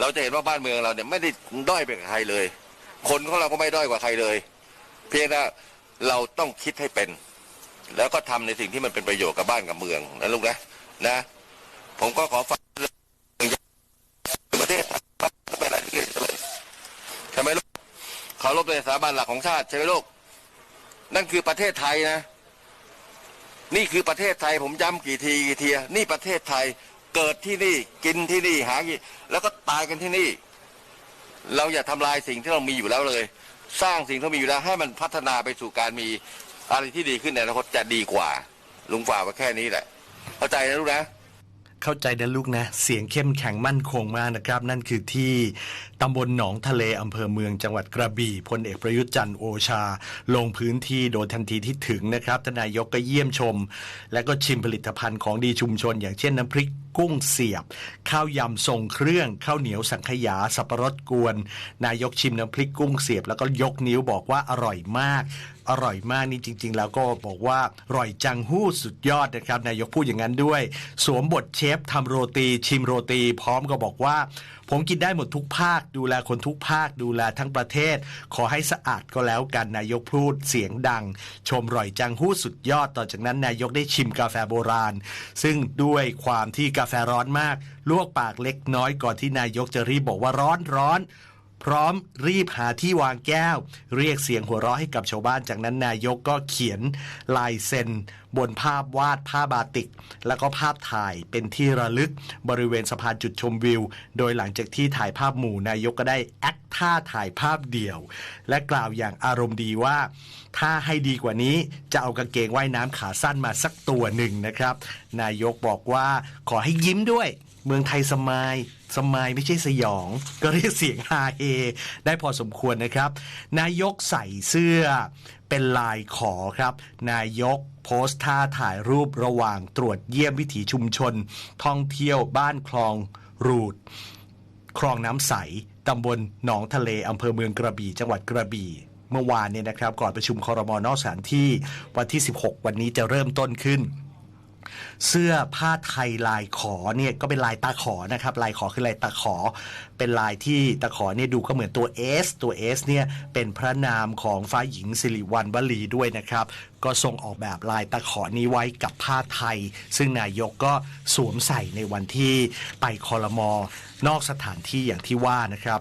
เราจะเห็นว่าบ้านเมืองเราเนี่ยไม่ได้ด้อยไปกับใครเลย คนของเราก็ไม่ด้อยกว่าใครเลย เพียงแต่เราต้องคิดให้เป็น แล้วก็ทำในสิ่งที่มันเป็นประโยชน์กับบ้านกับเมืองนะลูกนะนะ ผมก็ขอฝากประเทศเป็นอะไรที่เกิดขึ้นใช่ไหมลูกเคารพในสถาบันหลักของชาติใช่ไหมลูกนั่นคือประเทศไทยนะ นี่คือประเทศไทยผมย้ำกี่ทีกี่ทีนี่ประเทศไทย เกิดที่นี่กินที่นี่หาที่แล้วก็ตายกันที่นี่ เราอย่าทำลายสิ่งที่เรามีอยู่แล้วเลย สร้างสิ่งที่เรามีอยู่แล้วให้มันพัฒนาไปสู่การมีอะไรที่ดีขึ้นในอนาคตจะดีกว่า ลุงฝ่าว่าแค่นี้แหละ เข้าใจนะลูกนะเข้าใจนะลูกนะ เสียงเข้มแข็งมั่นคงมากนะครับ นั่นคือที่ตำบลหนองทะเลอำเภอเมืองจังหวัดกระบี่พลเอกประยุทธ์จันทร์โอชา ลงพื้นที่โดยทันทีที่ถึงนะครับทนนายกก็เยี่ยมชม และก็ชิมผลิตภัณฑ์ของดีชุมชน อย่างเช่นน้ำพริกกุ้งเสียบ ข้าวยำทรงเครื่อง ข้าวเหนียวสังขยา สับปะรดกวน นายกชิมน้ำพริกกุ้งเสียบ แล้วก็ยกนิ้วบอกว่าอร่อยมาก อร่อยมากนี่จริง ๆ แล้วก็บอกว่าอร่อยจังหู้สุดยอดนะครับ นายกพูดอย่างนั้นด้วย สวมบทเชฟทำโรตี ชิมโรตี พร้อมก็บอกว่า ผมกินได้หมดทุกภาค ดูแลคนทุกภาคดูแลทั้งประเทศ ขอให้สะอาดก็แล้วกันนายกพูดเสียงดัง ชมร่อยจังหู้สุดยอดต่อจากนั้นนายกได้ชิมกาแฟโบราณ ซึ่งด้วยความที่กาแฟร้อนมาก ลวกปากเล็กน้อยก่อนที่นายกจะรีบบอกว่าร้อนร้อน พร้อมรีบหาที่วางแก้ว เรียกเสียงหัวเราะให้กับชาวบ้านจากนั้นนายกก็เขียนลายเซ็น บนภาพวาดผ้าบาติก แล้วก็ภาพถ่ายเป็นที่ระลึกบริเวณสะพานจุดชมวิว โดยหลังจากที่ถ่ายภาพหมู่นายกก็ได้แอคท่าถ่ายภาพเดี่ยว และกล่าวอย่างอารมณ์ดีว่า ถ้าให้ดีกว่านี้จะเอากางเกงว่ายน้ำขาสั้นมาสักตัวหนึ่งนะครับ นายกบอกว่าขอให้ยิ้มด้วย เมืองไทยสมาย สมายไม่ใช่สยอง ก็เรียกเสียงฮาเฮได้พอสมควรนะครับ นายกใส่เสื้อเป็นลายขอครับ นายกโพสท่าถ่ายรูประหว่างตรวจเยี่ยมวิถีชุมชน ท่องเที่ยวบ้านคลองรูด คลองน้ำใสตำบลหนองทะเลอำเภอเมืองกระบี่ จังหวัดกระบี่เมื่อวานเนี่ยนะครับ ก่อนประชุมคอรมอนอกสถานที่วันที่ 16 วันนี้จะเริ่มต้นขึ้น เสื้อผ้าไทยลายขอเนี่ยก็เป็นลายตาขอนะครับ ลายขอคือลายตาขอ เป็นลายที่ตาขอเนี่ยดูก็เหมือนตัว S ตัว S เนี่ยเป็นพระนามของฟ้าหญิงสิริวัณวลีด้วยนะครับ ก็ทรงออกแบบลายตาขอนี้ไว้กับผ้าไทย ซึ่งนายกก็สวมใส่ในวันที่ไปคอรมอนอกสถานที่อย่างที่ว่านะครับ